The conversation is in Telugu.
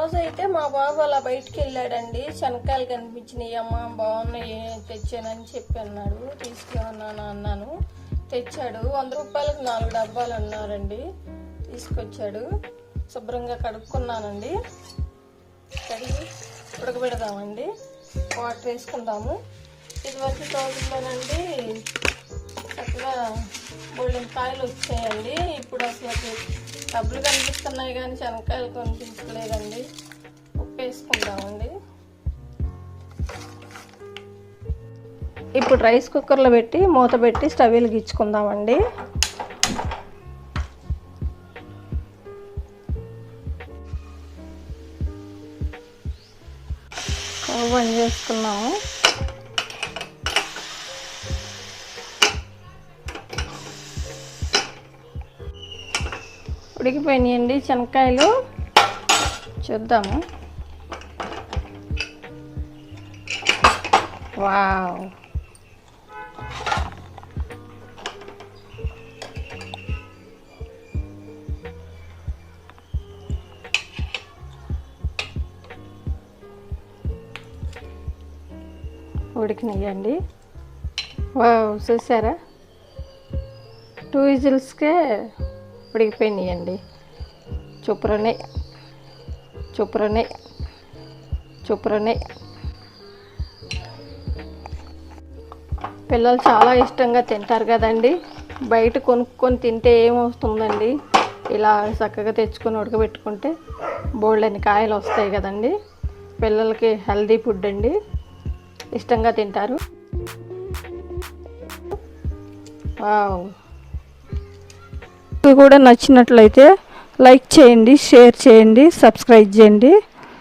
రోజు అయితే మా బాబు అలా బయటికి వెళ్ళాడండి శనకాయలు కనిపించినాయి. అమ్మ బాగున్నాయి తెచ్చానని చెప్పి అన్నాడు. తీసుకున్నాను అన్నాను తెచ్చాడు. వంద రూపాయలకు నాలుగు డబ్బాలు అన్నారండి. తీసుకొచ్చాడు. శుభ్రంగా కడుక్కున్నానండి. కడిగి ఉడకబెడదామండి. వాటర్ వేసుకుందాము. ఇదివరకు రోజుల్లోనండి చక్కగా బోల్డెన్ కాయలు వచ్చాయండి. డబ్బులు కనిపిస్తున్నాయి కానీ శనక్కాయలు కనిపించలేదండి. ఉప్పు వేసుకుందామండి. ఇప్పుడు రైస్ కుక్కర్లో పెట్టి మూత పెట్టి స్టవ్ వెలిగించుకుందామండి. స్టవ్ బంద్ చేసుకున్నాము. ఉడికిపోయినాయండి శనక్కాయలు చూద్దాము. వావ్. ఉడికినాయండి. వావ్ చూసారా? టూ విజిల్స్కే ఉడికిపోయినాయండి చుప్రనే చుప్రనే చుప్రనే పిల్లలు చాలా ఇష్టంగా తింటారు కదండి. బయట కొనుక్కొని తింటే ఏమొస్తుందండి? ఇలా చక్కగా తెచ్చుకొని ఉడకబెట్టుకుంటే బోల్డని కాయలు వస్తాయి కదండి. పిల్లలకి హెల్దీ ఫుడ్ అండి. ఇష్టంగా తింటారు. వావ్. కూడా నచ్చినట్లయితే లైక్ చేయండి షేర్ చేయండి సబ్స్క్రైబ్ చేయండి.